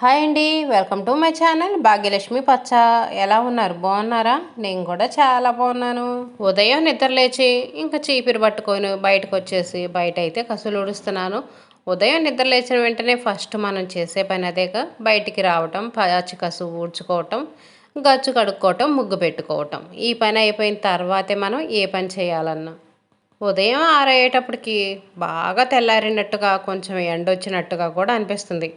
Hi అండి welcome to my channel Bhagyalakshmi పచ్చ. ఎలా ఉన్నారు? బాగున్నారా? నేను కూడా చాలా బాగున్నాను. ఉదయం నిద్ర లేచి ఇంకా చీపిరి పట్టుకొని బయటకు వచ్చేసి బయట అయితే కసులు ఊడుస్తున్నాను. ఉదయం నిద్ర లేచిన వెంటనే ఫస్ట్ మనం చేసే పని అదేక బయటికి రావటం పచ్చి కసు ఊడ్చుకోవటం గచ్చు కడుక్కోవటం ముగ్గు పెట్టుకోవటం. ఈ పని అయిపోయిన తర్వాతే మనం ఏ పని చేయాలన్నా. ఉదయం ఆరయ్యేటప్పటికి బాగా తెల్లారినట్టుగా కొంచెం ఎండ వచ్చినట్టుగా కూడా అనిపిస్తుంది.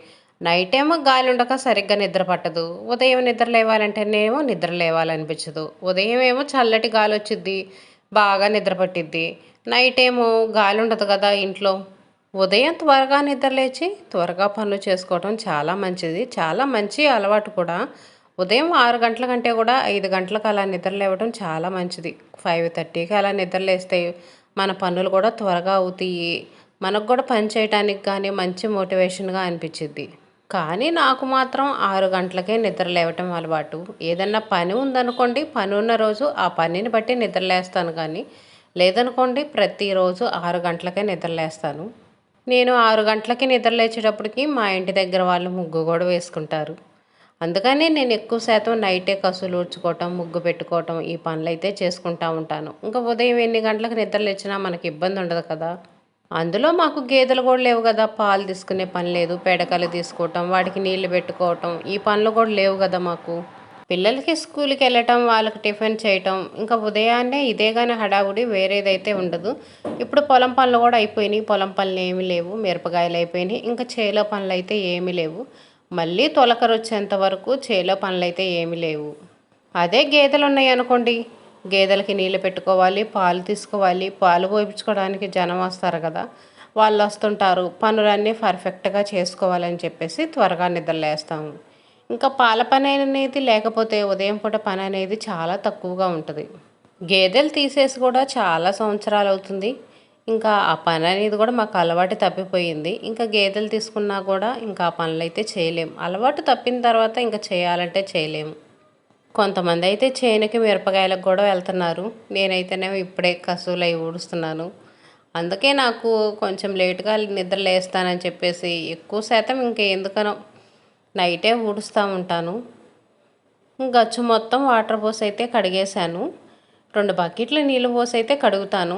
నైట్ ఏమో గాలి ఉండక సరిగ్గా నిద్ర పట్టదు. ఉదయం నిద్ర లేవాలంటేనేమో నిద్ర లేవాలనిపించదు. ఉదయం ఏమో చల్లటి గాలి వచ్చిద్ది బాగా నిద్ర పట్టిద్ది. నైట్ ఏమో గాలి ఉండదు కదా ఇంట్లో. ఉదయం త్వరగా నిద్ర లేచి త్వరగా పనులు చేసుకోవడం చాలా మంచిది. చాలా మంచి అలవాటు కూడా. ఉదయం ఆరు గంటల కంటే కూడా ఐదు గంటలకు అలా నిద్ర లేవడం చాలా మంచిది. ఫైవ్ థర్టీకి అలా నిద్ర లేస్తే మన పనులు కూడా త్వరగా అవుతాయి. మనకు కూడా పని చేయడానికి కానీ మంచి మోటివేషన్గా అనిపించింది కానీ నాకు మాత్రం ఆరు గంటలకే నిద్ర లేవటం అలవాటు. ఏదన్నా పని ఉందనుకోండి పని ఉన్న రోజు ఆ పనిని బట్టి నిద్ర లేస్తాను కానీ లేదనుకోండి ప్రతిరోజు ఆరు గంటలకే నిద్ర లేస్తాను. నేను ఆరు గంటలకి నిద్ర లేచేటప్పటికి మా ఇంటి దగ్గర వాళ్ళు ముగ్గు కూడా వేసుకుంటారు. అందుకని నేను ఎక్కువ శాతం నైటే కసులు ఊడ్చుకోవటం ముగ్గు పెట్టుకోవటం ఈ పనులు అయితే చేసుకుంటా ఉంటాను. ఇంకా ఉదయం ఎన్ని గంటలకు నిద్ర లేచినా మనకి ఇబ్బంది ఉండదు కదా. అందులో మాకు గేదెలు కూడా లేవు కదా పాలు తీసుకునే పని లేదు పేడకలు తీసుకోవటం వాటికి నీళ్ళు పెట్టుకోవటం ఈ పనులు కూడా లేవు కదా మాకు. పిల్లలకి స్కూల్కి వెళ్ళటం వాళ్ళకి టిఫిన్ చేయటం ఇంకా ఉదయాన్నే ఇదే కానీ హడావుడి వేరేదైతే ఉండదు. ఇప్పుడు పొలం పనులు కూడా అయిపోయినాయి పొలం పనులు ఏమీ లేవు మిరపకాయలు అయిపోయినాయి ఇంకా చేలో పనులు అయితే ఏమీ లేవు. మళ్ళీ తొలకరు వచ్చేంత వరకు చేలో పనులు అయితే ఏమీ లేవు. అదే గేదెలు ఉన్నాయి అనుకోండి గేదెలకి నీళ్ళు పెట్టుకోవాలి పాలు తీసుకోవాలి. పాలు పోయించుకోవడానికి జనం వస్తారు కదా. వాళ్ళు వస్తుంటారు. పనులన్నీ పర్ఫెక్ట్గా చేసుకోవాలని చెప్పేసి త్వరగా నిద్రలేస్తాము. ఇంకా పాల పని అనేది లేకపోతే ఉదయం పూట పని అనేది చాలా తక్కువగా ఉంటుంది. గేదెలు తీసేసి కూడా చాలా సంవత్సరాలు అవుతుంది. ఇంకా ఆ పని అనేది కూడా మాకు అలవాటు తప్పిపోయింది. ఇంకా గేదెలు తీసుకున్నా కూడా ఇంకా ఆ పనులు అయితే చేయలేము అలవాటు తప్పిన తర్వాత ఇంకా చేయాలంటే చేయలేము. కొంతమంది అయితే చేనుకి మిరపకాయలకు కూడా వెళ్తున్నారు. నేనైతేనేమో ఇప్పుడే కసువులు అవి ఊడుస్తున్నాను. అందుకే నాకు కొంచెం లేట్గా నిద్ర లేస్తానని చెప్పేసి ఎక్కువ శాతం ఇంకా ఎందుకనో నైటే ఊడుస్తూ ఉంటాను. గచ్చు మొత్తం వాటర్ పోసి అయితే కడిగేశాను. రెండు బకెట్లు నీళ్ళు పోసి అయితే కడుగుతాను.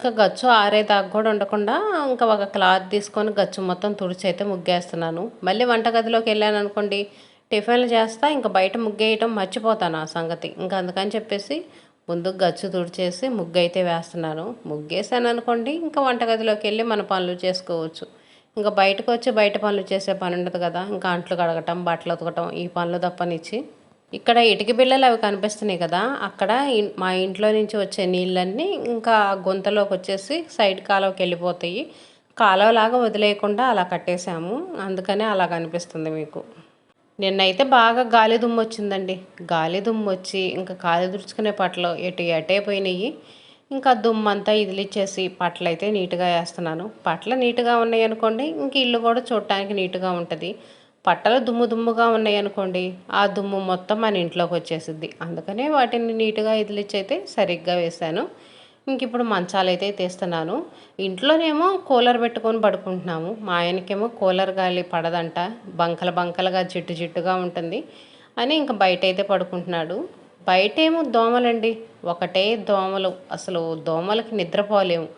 ఇంకా గచ్చు ఆరేదాకా కూడా ఉండకుండా ఇంకా ఒక క్లాత్ తీసుకొని గచ్చు మొత్తం తుడిచి అయితే ముగ్గేస్తున్నాను. మళ్ళీ వంటగదిలోకి వెళ్ళాను అనుకోండి టిఫిన్లు చేస్తా ఇంకా బయట ముగ్గేయటం మర్చిపోతాను ఆ సంగతి. ఇంకా అందుకని చెప్పేసి ముందు గచ్చు తుడిచేసి ముగ్గు అయితే వేస్తున్నాను. ముగ్గేసాను అనుకోండి ఇంకా వంటగదిలోకి వెళ్ళి మన పనులు చేసుకోవచ్చు. ఇంకా బయటకు వచ్చి బయట పనులు చేసే పని ఉండదు కదా ఇంకా అంట్లు కడగటం బట్టలు ఉతకటం ఈ పనులు తప్పనిచ్చి ఇక్కడ ఇటుక బిళ్ళలు అవి కనిపిస్తున్నాయి కదా అక్కడ మా ఇంట్లో నుంచి వచ్చే నీళ్ళన్నీ ఇంకా గుంతలోకి వచ్చేసి సైడ్ కాలువకి వెళ్ళిపోతాయి. కాలువలాగా వదిలేయకుండా అలా కట్టేశాము. అందుకనే అలా కనిపిస్తుంది మీకు. నిన్నైతే బాగా గాలి దుమ్ము వచ్చిందండి గాలి దుమ్ము వచ్చి ఇంకా కాలి దుడుచుకునే పట్లు ఎటు ఎటే పోయినాయి ఇంకా దుమ్ము అంతా ఇదిలిచ్చేసి పట్లు అయితే నీట్గా వేస్తున్నాను. పట్ల నీట్గా ఉన్నాయి అనుకోండి ఇంక ఇల్లు కూడా చూడటానికి నీట్గా ఉంటుంది. పట్టలు దుమ్ము దుమ్ముగా ఉన్నాయి అనుకోండి ఆ దుమ్ము మొత్తం మన ఇంట్లోకి వచ్చేసిద్ది అందుకనే వాటిని నీట్గా ఇదిలిచ్చి అయితే సరిగ్గా వేశాను. ఇంక ఇప్పుడు మంచాలు అయితే తీస్తున్నాను. ఇంట్లోనేమో కూలర్ పెట్టుకొని పడుకుంటున్నాము. మా ఆయనకేమో కూలర్ గాలి పడదంట. బంకల బంకలుగా జిట్టు జిట్టుగా ఉంటుంది. అని ఇంకా బయట అయితే పడుకుంటున్నాడు. బయట ఏమో దోమలండి. ఒకటే దోమలు. అసలు దోమలకి నిద్రపోలేము.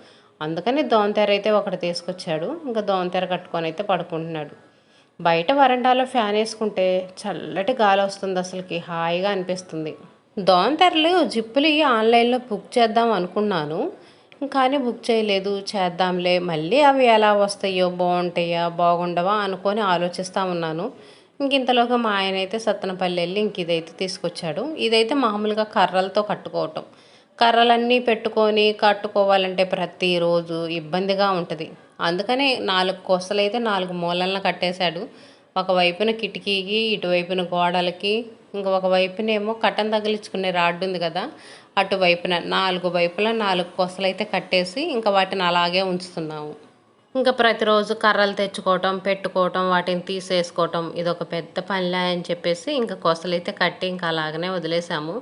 అందుకని దోమతెర అయితే ఒకటి తీసుకొచ్చాడు. ఇంకా దోమతెర కట్టుకొని అయితే పడుకుంటున్నాడు. బయట వరండాలో ఫ్యాన్ వేసుకుంటే చల్లటి గాలి వస్తుంది అసలుకి. హాయిగా అనిపిస్తుంది. దోమతెరలు జిప్పులు ఆన్లైన్లో బుక్ చేద్దాం అనుకున్నాను. కానీ బుక్ చేయలేదు. చేద్దాంలే. మళ్ళీ అవి ఎలా వస్తాయో బాగుంటాయా బాగుండవా అనుకొని ఆలోచిస్తూ ఉన్నాను. ఇంక ఇంతలోగా మా ఆయన అయితే సత్తనపల్లి వెళ్ళి ఇంక ఇదైతే తీసుకొచ్చాడు. ఇదైతే మామూలుగా కర్రలతో కట్టుకోవటం. కర్రలన్నీ పెట్టుకొని కట్టుకోవాలంటే ప్రతిరోజు ఇబ్బందిగా ఉంటుంది. అందుకనే నాలుగు కొసలైతే అయితే నాలుగు మూలలను కట్టేశాడు. ఒకవైపున కిటికీకి ఇటువైపున గోడలకి ఇంకొక వైపునేమో కటన్ తగిలించుకునే రాడ్ ఉంది కదా అటువైపున నాలుగు వైపుల నాలుగు కొసలు అయితే కట్టేసి ఇంకా వాటిని అలాగే ఉంచుతున్నాము. ఇంకా ప్రతిరోజు కర్రలు తెచ్చుకోవటం పెట్టుకోవటం వాటిని తీసేసుకోవటం ఇది ఒక పెద్ద పనిలే అని చెప్పేసి ఇంకా కొసలు అయితే కట్టి ఇంకా అలాగనే వదిలేసాము.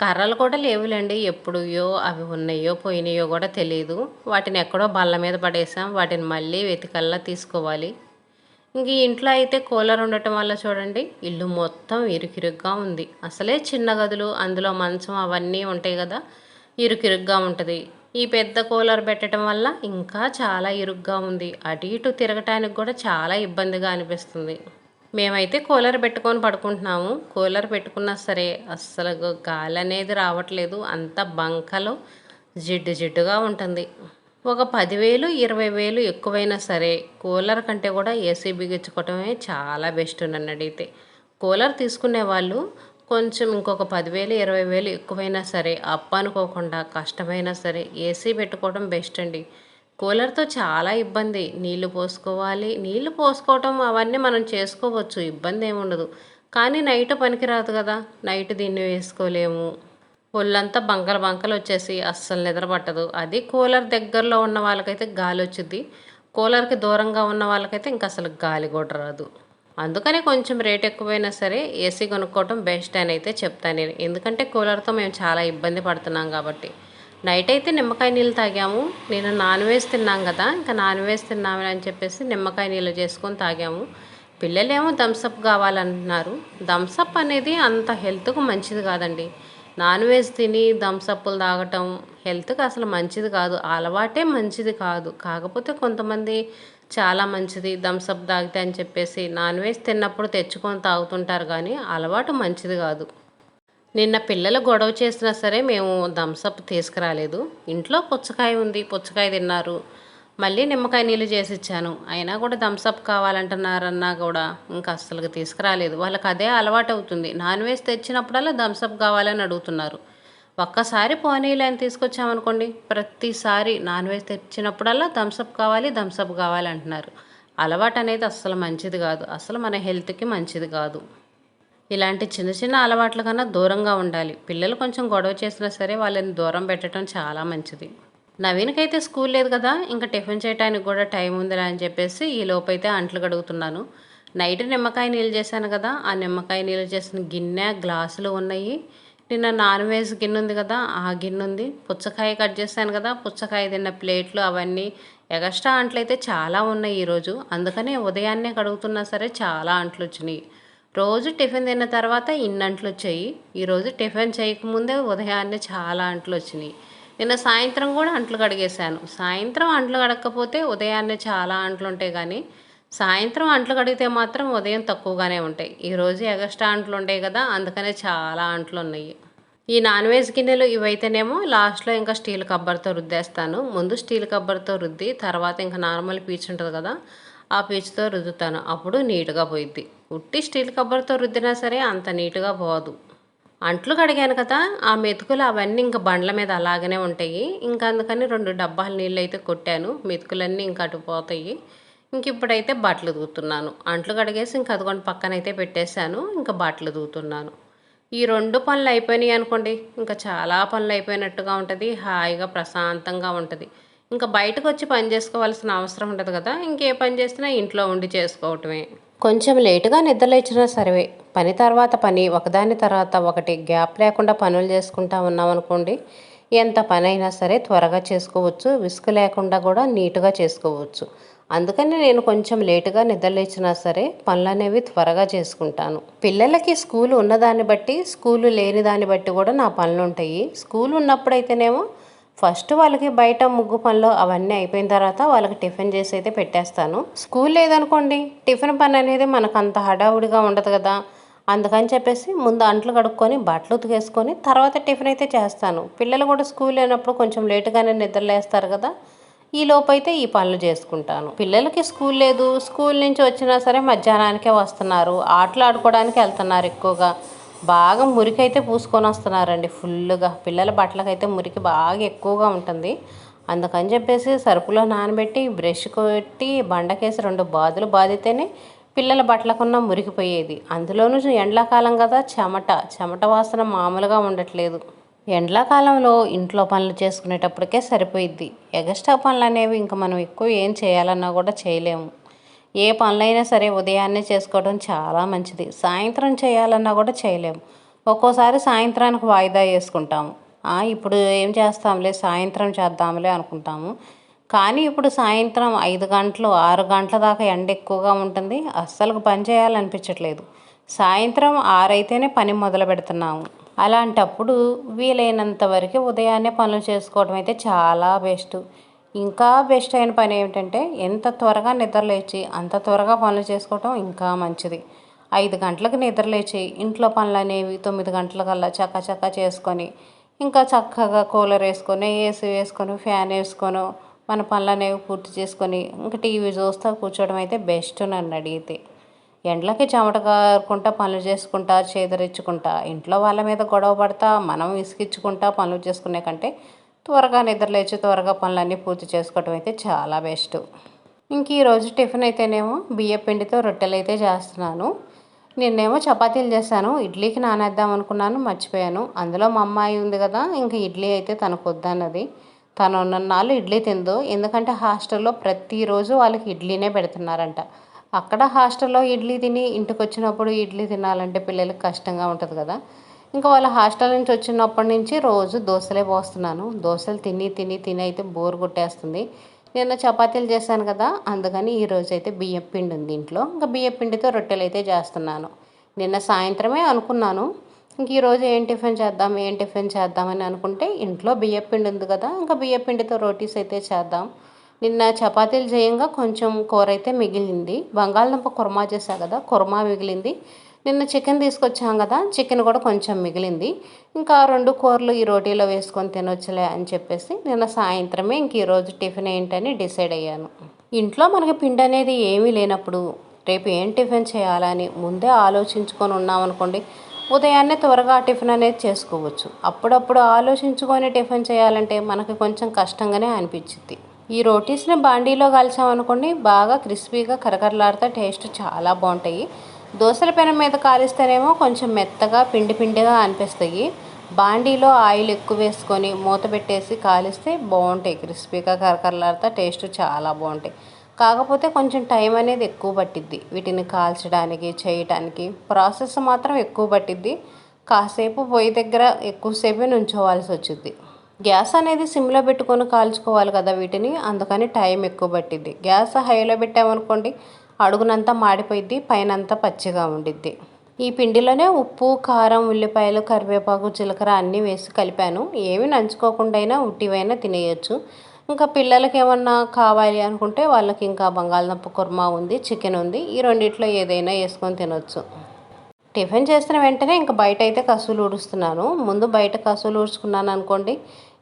కర్రలు కూడా లేవులేండి ఎప్పుడుయో అవి ఉన్నాయో పోయినాయో కూడా తెలియదు వాటిని ఎక్కడో బల్ల మీద పడేసాం వాటిని మళ్ళీ వెతికల్లా తీసుకోవాలి. ఇంక ఇంట్లో అయితే కూలర్ ఉండటం వల్ల చూడండి ఇల్లు మొత్తం ఇరుకిరుగ్గా ఉంది. అసలే చిన్న గదులు అందులో మంచం అవన్నీ ఉంటాయి కదా ఇరుకిరుగ్గా ఉంటుంది. ఈ పెద్ద కూలర్ పెట్టడం వల్ల ఇంకా చాలా ఇరుగ్గా ఉంది. అటు ఇటు తిరగటానికి కూడా చాలా ఇబ్బందిగా అనిపిస్తుంది. మేమైతే కూలర్ పెట్టుకొని పడుకుంటున్నాము. కూలర్ పెట్టుకున్నా సరే అస్సలు గాలి అనేది రావట్లేదు. అంత బంకలో జిడ్డు జిడ్డుగా ఉంటుంది. ఒక పదివేలు ఇరవై వేలు ఎక్కువైనా సరే కూలర్ కంటే కూడా ఏసీ బిగించుకోవటమే చాలా బెస్ట్ నన్ను అడిగితే కూలర్ తీసుకునే వాళ్ళు కొంచెం ఇంకొక పదివేలు ఇరవై వేలు ఎక్కువైనా సరే అప్పు అనుకోకుండా కష్టమైనా సరే ఏసీ పెట్టుకోవడం బెస్ట్ అండి. కూలర్తో చాలా ఇబ్బంది. నీళ్ళు పోసుకోవాలి. నీళ్ళు పోసుకోవటం అవన్నీ మనం చేసుకోవచ్చు. ఇబ్బంది ఏముండదు కానీ నైట్ పనికిరాదు కదా. నైట్ దీన్ని వేసుకోలేము. ఒళ్ళంతా బంకలు బంకలు వచ్చేసి అస్సలు నిద్ర పట్టదు. అది కూలర్ దగ్గరలో ఉన్న వాళ్ళకైతే గాలి వచ్చింది కూలర్కి దూరంగా ఉన్న వాళ్ళకైతే ఇంకా అసలు గాలి కూడా రాదు. అందుకని కొంచెం రేట్ ఎక్కువైనా సరే ఏసీ కొనుక్కోవటం బెస్ట్ అని అయితే చెప్తాను నేను. ఎందుకంటే కూలర్తో మేము చాలా ఇబ్బంది పడుతున్నాం కాబట్టి. నైట్ అయితే నిమ్మకాయ నీళ్ళు తాగాము. నేను నాన్ వెజ్ తిన్నాం కదా ఇంకా నాన్ వెజ్ తిన్నామని అని చెప్పేసి నిమ్మకాయ నీళ్ళు చేసుకొని తాగాము. పిల్లలేమో థమ్సప్ కావాలంటున్నారు థమ్సప్ అనేది అంత హెల్త్కు మంచిది కాదండి. నాన్ వెజ్ తిని థమ్సప్లు తాగటం హెల్త్కి అసలు మంచిది కాదు. అలవాటే మంచిది కాదు. కాకపోతే కొంతమంది చాలా మంచిది థమ్సప్ తాగితే అని చెప్పేసి నాన్ వెజ్ తిన్నప్పుడు తెచ్చుకొని తాగుతుంటారు కానీ అలవాటు మంచిది కాదు. నిన్న పిల్లలు గొడవ చేసినా సరే మేము థమ్సప్ తీసుకురాలేదు. ఇంట్లో పుచ్చకాయ ఉంది పుచ్చకాయ తిన్నారు. మళ్ళీ నిమ్మకాయ నీళ్ళు చేసి ఇచ్చాను. అయినా కూడా థమ్స్అప్ కావాలంటున్నారన్నా కూడా ఇంకా అస్సలు తీసుకురాలేదు. వాళ్ళకి అదే అలవాటు అవుతుంది. నాన్ వెజ్ తెచ్చినప్పుడల్లా థమ్స్అప్ కావాలని అడుగుతున్నారు. ఒక్కసారి పోనీలు అని తీసుకొచ్చామనుకోండి ప్రతిసారి నాన్ వెజ్ తెచ్చినప్పుడల్లా థమ్స్అప్ కావాలి థమ్స్అప్ కావాలి అంటున్నారు. అలవాటు అనేది అస్సలు మంచిది కాదు. అసలు మన హెల్త్కి మంచిది కాదు. ఇలాంటి చిన్న చిన్న అలవాట్ల కన్నా దూరంగా ఉండాలి. పిల్లలు కొంచెం గొడవ చేసినా సరే వాళ్ళని దూరం పెట్టడం చాలా మంచిది. నవీన్కైతే స్కూల్ లేదు కదా ఇంకా టిఫిన్ చేయడానికి కూడా టైం ఉందిరా అని చెప్పేసి ఈ లోపైతే అంట్లు కడుగుతున్నాను. నైట్ నిమ్మకాయ నీళ్ళు చేశాను కదా ఆ నిమ్మకాయ నీళ్ళు చేసిన గిన్నె గ్లాసులు ఉన్నాయి. నిన్న నాన్ వెజ్ గిన్నె ఉంది కదా ఆ గిన్నె ఉంది. పుచ్చకాయ కట్ చేశాను కదా పుచ్చకాయ తిన్న ప్లేట్లు అవన్నీ ఎగస్ట్రా అంట్లు అయితే చాలా ఉన్నాయి ఈరోజు అందుకనే ఉదయాన్నే కడుగుతున్నా సరే చాలా అంట్లు వచ్చినాయి. రోజు టిఫిన్ తిన్న తర్వాత ఇన్ని అంట్లు వచ్చాయి ఈరోజు టిఫిన్ చేయకముందే ఉదయాన్నే చాలా అంట్లు వచ్చినాయి. నిన్న సాయంత్రం కూడా అంట్లు కడిగేశాను. సాయంత్రం అంట్లు కడగకపోతే ఉదయాన్నే చాలా అంట్లు ఉంటాయి కానీ సాయంత్రం అంట్లు కడిగితే మాత్రం ఉదయం తక్కువగానే ఉంటాయి. ఈరోజు ఎగస్ట్రా అంట్లు ఉంటాయి కదా అందుకనే చాలా అంట్లు ఉన్నాయి. ఈ నాన్ వెజ్ గిన్నెలు ఇవైతేనేమో లాస్ట్లో ఇంకా స్టీల్ కబ్బర్తో రుద్దేస్తాను. ముందు స్టీల్ కబ్బర్తో రుద్ది తర్వాత ఇంకా నార్మల్ పీచు ఉంటుంది కదా ఆ పీచుతో రుద్దుతాను. అప్పుడు నీట్గా పోయిద్ది. ఉట్టి స్టీల్ కబ్బర్తో రుద్దినా సరే అంత నీట్గా పోదు. అంట్లు కడిగాను కదా ఆ మెతుకులు అవన్నీ ఇంకా బండ్ల మీద అలాగనే ఉంటాయి. ఇంకా అందుకని రెండు డబ్బాలు నీళ్ళు అయితే కొట్టాను మెతుకులన్నీ ఇంకా అటు పోతాయి. ఇంక ఇప్పుడైతే బట్టలు దూతున్నాను అంట్లు కడిగేసి ఇంకా అదిగొండి పక్కన అయితే పెట్టేశాను ఇంకా బట్టలు దూతున్నాను ఈ రెండు పనులు అయిపోయినాయి అనుకోండి ఇంకా చాలా పనులు అయిపోయినట్టుగా ఉంటుంది హాయిగా ప్రశాంతంగా ఉంటుంది. ఇంకా బయటకు వచ్చి పని చేసుకోవాల్సిన అవసరం ఉండదు కదా ఇంకే పని చేసినా ఇంట్లో ఉండి చేసుకోవటమే. కొంచెం లేటుగా నిద్రలేచినా సరే పని తర్వాత పని ఒకదాని తర్వాత ఒకటి. గ్యాప్ లేకుండా పనులు చేసుకుంటా ఉన్నామనుకోండి ఎంత పని అయినా సరే త్వరగా చేసుకోవచ్చు. విసుగు లేకుండా కూడా నీట్గా చేసుకోవచ్చు. అందుకని నేను కొంచెం లేటుగా నిద్రలేచినా సరే పనులు అనేవి త్వరగా చేసుకుంటాను. పిల్లలకి స్కూల్ ఉన్నదాన్ని బట్టి స్కూలు లేని దాన్ని బట్టి కూడా నా పనులు ఉంటాయి స్కూల్ ఉన్నప్పుడైతేనేమో ఫస్ట్ వాళ్ళకి బయట ముగ్గు పనులు అవన్నీ అయిపోయిన తర్వాత వాళ్ళకి టిఫిన్ చేసి అయితే పెట్టేస్తాను. స్కూల్ లేదనుకోండి టిఫిన్ పని అనేది మనకు అంత హడావుడిగా ఉండదు కదా. అందుకని చెప్పేసి ముందు అంట్లు కడుక్కొని బట్టలు ఉతికేసుకొని తర్వాత టిఫిన్ అయితే చేస్తాను. పిల్లలు కూడా స్కూల్ లేనప్పుడు కొంచెం లేటుగానే నిద్రలేస్తారు కదా. ఈ లోపైతే ఈ పనులు చేసుకుంటాను. పిల్లలకి స్కూల్ లేదు స్కూల్ నుంచి వచ్చినా సరే మధ్యాహ్నానికే వస్తున్నారు. ఆటలు ఆడుకోవడానికి వెళ్తున్నారు ఎక్కువగా. బాగా మురికి అయితే పూసుకొని వస్తున్నారండి. ఫుల్గా పిల్లల బట్టలకైతే మురికి బాగా ఎక్కువగా ఉంటుంది. అందుకని చెప్పేసి సరుపులో నానబెట్టి బ్రష్ కొట్టి బండకేసి రెండు బాదులు బాదితేనే పిల్లల బట్టలకున్న మురికిపోయేది అందులోనూ ఎండాకాలం కదా చెమట చెమట వాసన మామూలుగా ఉండట్లేదు. ఎండాకాలంలో ఇంట్లో పనులు చేసుకునేటప్పటికే సరిపోయిద్ది. ఎగస్ట్రా పనులు అనేవి ఇంకా మనం ఎక్కువ ఏం చేయాలన్నా కూడా చేయలేము. ఏ పనులైనా సరే ఉదయాన్నే చేసుకోవడం చాలా మంచిది. సాయంత్రం చేయాలన్నా కూడా చేయలేము ఒక్కోసారి సాయంత్రానికి వాయిదా వేసుకుంటాము. ఇప్పుడు ఏం చేస్తాంలే సాయంత్రం చేద్దాంలే అనుకుంటాము. కానీ ఇప్పుడు సాయంత్రం ఐదు గంటలు ఆరు గంటల దాకా ఎండ ఎక్కువగా ఉంటుంది. అస్సలు పని చేయాలనిపించట్లేదు. సాయంత్రం ఆరైతేనే పని మొదలు పెడుతున్నాము. అలాంటప్పుడు వీలైనంత వరకు ఉదయాన్నే పనులు చేసుకోవడం అయితే చాలా బెస్ట్. ఇంకా బెస్ట్ అయిన పని ఏమిటంటే ఎంత త్వరగా నిద్రలేచి అంత త్వరగా పనులు చేసుకోవటం ఇంకా మంచిది. ఐదు గంటలకు నిద్రలేచి ఇంట్లో పనులు అనేవి తొమ్మిది గంటలకల్లా చక్క చక్క చేసుకొని ఇంకా చక్కగా కూలర్ వేసుకొని ఏసీ వేసుకొని ఫ్యాన్ వేసుకొని మన పనులు అనేవి పూర్తి చేసుకొని ఇంకా టీవీ చూస్తూ కూర్చోవడం అయితే బెస్ట్ నన్ను అడిగితే. ఎండ్లకి చెమట కారుకుంటా పనులు చేసుకుంటా చేదరించుకుంటా ఇంట్లో వాళ్ళ మీద గొడవ పడతా మనం విసిగించుకుంటా పనులు చేసుకునే కంటే త్వరగా నిద్రలేచి త్వరగా పనులన్నీ పూర్తి చేసుకోవటం అయితే చాలా బెస్ట్. ఇంక ఈరోజు టిఫిన్ అయితేనేమో బియ్య పిండితో రొట్టెలు అయితే చేస్తున్నాను. నిన్నేమో చపాతీలు చేశాను ఇడ్లీకి నానేద్దాం అనుకున్నాను మర్చిపోయాను. అందులో మా అమ్మాయి ఉంది కదా ఇంక ఇడ్లీ అయితే తనకు వద్దన్నది తను నాళ్ళు ఇడ్లీ తిందో ఎందుకంటే హాస్టల్లో ప్రతిరోజు వాళ్ళకి ఇడ్లీనే పెడుతున్నారంట. అక్కడ హాస్టల్లో ఇడ్లీ తిని ఇంటికి వచ్చినప్పుడు ఇడ్లీ తినాలంటే పిల్లలకి కష్టంగా ఉంటుంది కదా. ఇంకా వాళ్ళ హాస్టల్ నుంచి వచ్చినప్పటి నుంచి రోజు దోశలే పోస్తున్నాను. దోశలు తిని తిని తిని అయితే బోర్ కొట్టేస్తుంది. నిన్న చపాతీలు చేశాను కదా అందుకని ఈరోజు అయితే బియ్యం పిండి ఉంది ఇంట్లో. ఇంకా బియ్యం పిండితో రొట్టెలు అయితే చేస్తున్నాను. నిన్న సాయంత్రమే అనుకున్నాను. ఇంక ఈరోజు ఏం టిఫిన్ చేద్దాం ఏం టిఫిన్ చేద్దామని అనుకుంటే ఇంట్లో బియ్యం పిండి ఉంది కదా ఇంకా బియ్యం పిండితో రోటీస్ అయితే చేద్దాం. నిన్న చపాతీలు చేయంగా కొంచెం కూర అయితే మిగిలింది. బంగాళదుంప కుర్మా చేశా కదా కుర్మా మిగిలింది. నిన్న చికెన్ తీసుకొచ్చాం కదా చికెన్ కూడా కొంచెం మిగిలింది. ఇంకా రెండు కూరలు ఈ రోటీలో వేసుకొని తినొచ్చులే అని చెప్పేసి నిన్న సాయంత్రమే ఇంక ఈరోజు టిఫిన్ ఏంటని డిసైడ్ అయ్యాను. ఇంట్లో మనకి పిండి అనేది ఏమీ లేనప్పుడు రేపు ఏం టిఫిన్ చేయాలని ముందే ఆలోచించుకొని ఉన్నామనుకోండి ఉదయాన్నే త్వరగా టిఫిన్ అనేది చేసుకోవచ్చు. అప్పుడప్పుడు ఆలోచించుకొని టిఫిన్ చేయాలంటే మనకి కొంచెం కష్టంగానే అనిపించింది ఈ రోటీస్ని బాండీలో కాల్చామనుకోండి బాగా క్రిస్పీగా కరకరలాడితే టేస్ట్ చాలా బాగుంటాయి. దోశల పెనం మీద కాలిస్తేనేమో కొంచెం మెత్తగా పిండి పిండిగా అనిపిస్తాయి. బాండీలో ఆయిల్ ఎక్కువ వేసుకొని మూత పెట్టేసి కాలిస్తే బాగుంటాయి. క్రిస్పీగా కరకరలాడితే టేస్ట్ చాలా బాగుంటాయి. కాకపోతే కొంచెం టైం అనేది ఎక్కువ పట్టిద్ది. వీటిని కాల్చడానికి చేయటానికి ప్రాసెస్ మాత్రం ఎక్కువ పట్టిద్ది. కాసేపు పొయ్యి దగ్గర ఎక్కువసేపు నుంచోవాల్సి వచ్చింది గ్యాస్ అనేది సిమ్లో పెట్టుకొని కాల్చుకోవాలి కదా వీటిని అందుకని టైం ఎక్కువ పట్టిద్ది. గ్యాస్ హైలో పెట్టామనుకోండి అడుగునంతా మాడిపోయిద్ది పైనంతా పచ్చిగా ఉండిద్ది. ఈ పిండిలోనే ఉప్పు కారం ఉల్లిపాయలు కరివేపాకు జీలకర్ర అన్నీ వేసి కలిపాను. ఏమి నంచుకోకుండా అయినా ఉట్టివైనా తినేయచ్చు. ఇంకా పిల్లలకి ఏమన్నా కావాలి అనుకుంటే వాళ్ళకి ఇంకా బంగాళదుంప కుర్మా ఉంది చికెన్ ఉంది. ఈ రెండిట్లో ఏదైనా వేసుకొని తినొచ్చు. టిఫిన్ చేసిన వెంటనే ఇంకా బయట అయితే కసులు ఊడుస్తున్నాను. ముందు బయట కసులు ఊడ్చుకున్నాను అనుకోండి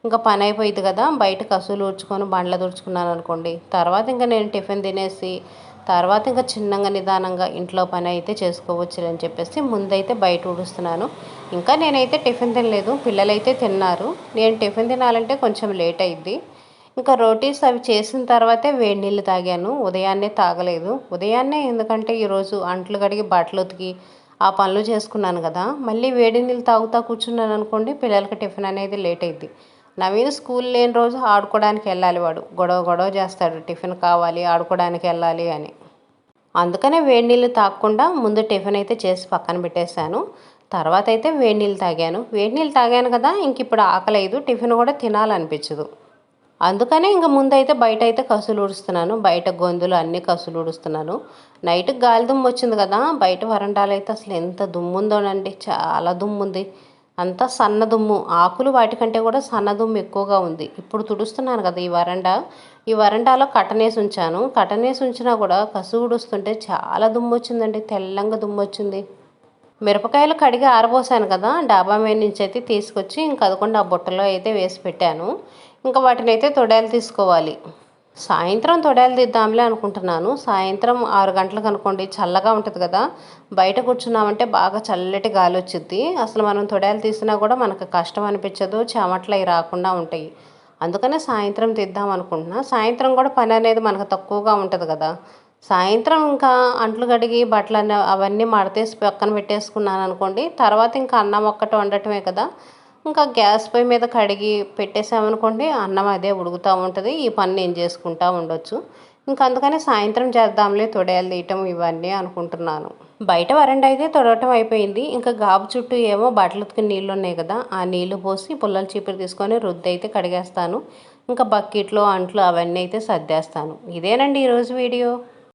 ఇంకా పని అయిపోయింది కదా. బయట కసులు ఊడ్చుకొని బండ్ల తుడుచుకున్నాను అనుకోండి. తర్వాత ఇంకా నేను టిఫిన్ తినేసి తర్వాత ఇంకా చిన్నగా నిదానంగా ఇంట్లో పని అయితే చేసుకోవచ్చు అని చెప్పేసి ముందైతే బయట ఊడుస్తున్నాను. ఇంకా నేనైతే టిఫిన్ తినలేదు పిల్లలైతే తిన్నారు. నేను టిఫిన్ తినాలంటే కొంచెం లేట్ అయింది ఇంకా రోటీస్ అవి చేసిన తర్వాతే వేడి నీళ్ళు తాగాను. ఉదయాన్నే తాగలేదు. ఉదయాన్నే ఎందుకంటే ఈరోజు అంట్లు కడిగి బట్టలు ఉతికి ఆ పనులు చేసుకున్నాను కదా. మళ్ళీ వేడి నీళ్ళు తాగుతా కూర్చున్నాను అనుకోండి పిల్లలకి టిఫిన్ అనేది లేట్ అయింది నవీన్ స్కూల్ లేని రోజు ఆడుకోవడానికి వెళ్ళాలి వాడు. గొడవ గొడవ చేస్తాడు. టిఫిన్ కావాలి ఆడుకోవడానికి వెళ్ళాలి అని. అందుకనే వేడి నీళ్ళు తాగకుండా ముందు టిఫిన్ అయితే చేసి పక్కన పెట్టేశాను. తర్వాత అయితే వేడి నీళ్ళు తాగాను. వేడి నీళ్ళు తాగాను కదా ఇంక ఇప్పుడు ఆకలేదు. టిఫిన్ కూడా తినాలనిపించదు. అందుకనే ఇంక ముందైతే బయట అయితే కసులు ఊడుస్తున్నాను. బయట గొంతులు అన్నీ కసులు ఊడుస్తున్నాను. నైట్ గాలి దుమ్ము వచ్చింది కదా బయట వరండాలు అయితే అసలు ఎంత దుమ్ముందోనండి చాలా దుమ్ముంది అంతా సన్నదుమ్ము. ఆకులు వాటికంటే కూడా సన్నదుమ్ము ఎక్కువగా ఉంది. ఇప్పుడు తుడుస్తున్నాను కదా ఈ వరండా. ఈ వరండాలో కటనేసి ఉంచాను. కటనేసి ఉంచినా కూడా కసు ఊడుస్తుంటే చాలా దుమ్ము వచ్చిందండి. తెల్లంగా దుమ్ము వచ్చింది. మిరపకాయలు కడిగి ఆరబోసాను కదా. డాబా మీద నుంచి అయితే తీసుకొచ్చి ఇంక అదకుండా ఆ బుట్టలో అయితే వేసి పెట్టాను. ఇంకా వాటిని అయితే తొడాలు తీసుకోవాలి. సాయంత్రం తొడాలు తీద్దాంలే అనుకుంటున్నాను. సాయంత్రం ఆరు గంటలకు అనుకోండి చల్లగా ఉంటుంది కదా. బయట కూర్చున్నామంటే బాగా చల్లటి గాలి వచ్చింది అసలు మనం తొడాలు తీసినా కూడా మనకు కష్టం అనిపించదు చెమట్లు అవి రాకుండా ఉంటాయి. అందుకనే సాయంత్రం తీద్దాం అనుకుంటున్నా. సాయంత్రం కూడా పని అనేది మనకు తక్కువగా ఉంటుంది కదా. సాయంత్రం ఇంకా అంట్లు కడిగి బట్టలు అవన్నీ మడతేసి పక్కన పెట్టేసుకున్నాను అనుకోండి తర్వాత ఇంకా అన్నం ఒక్కటి వండటమే కదా. ఇంకా గ్యాస్ పొయ్యి మీద కడిగి పెట్టేసామనుకోండి అన్నం అదే ఉడుకుతూ ఉంటుంది. ఈ పని నేను చేసుకుంటూ ఉండొచ్చు. ఇంకా అందుకనే సాయంత్రం చేద్దాంలే తొడయాలు తీయటం ఇవన్నీ అనుకుంటున్నాను. బయట వరండా అయితే తొడవటం అయిపోయింది. ఇంకా గాబు చుట్టూ ఏమో బట్టలు ఉతికి నీళ్ళు ఉన్నాయి కదా ఆ నీళ్ళు పోసి పుల్లల చీపురు తీసుకొని రుద్ది అయితే కడిగేస్తాను. ఇంకా బకెట్లో అంట్లు అవన్నీ అయితే సర్దేస్తాను. ఇదేనండి ఈరోజు వీడియో.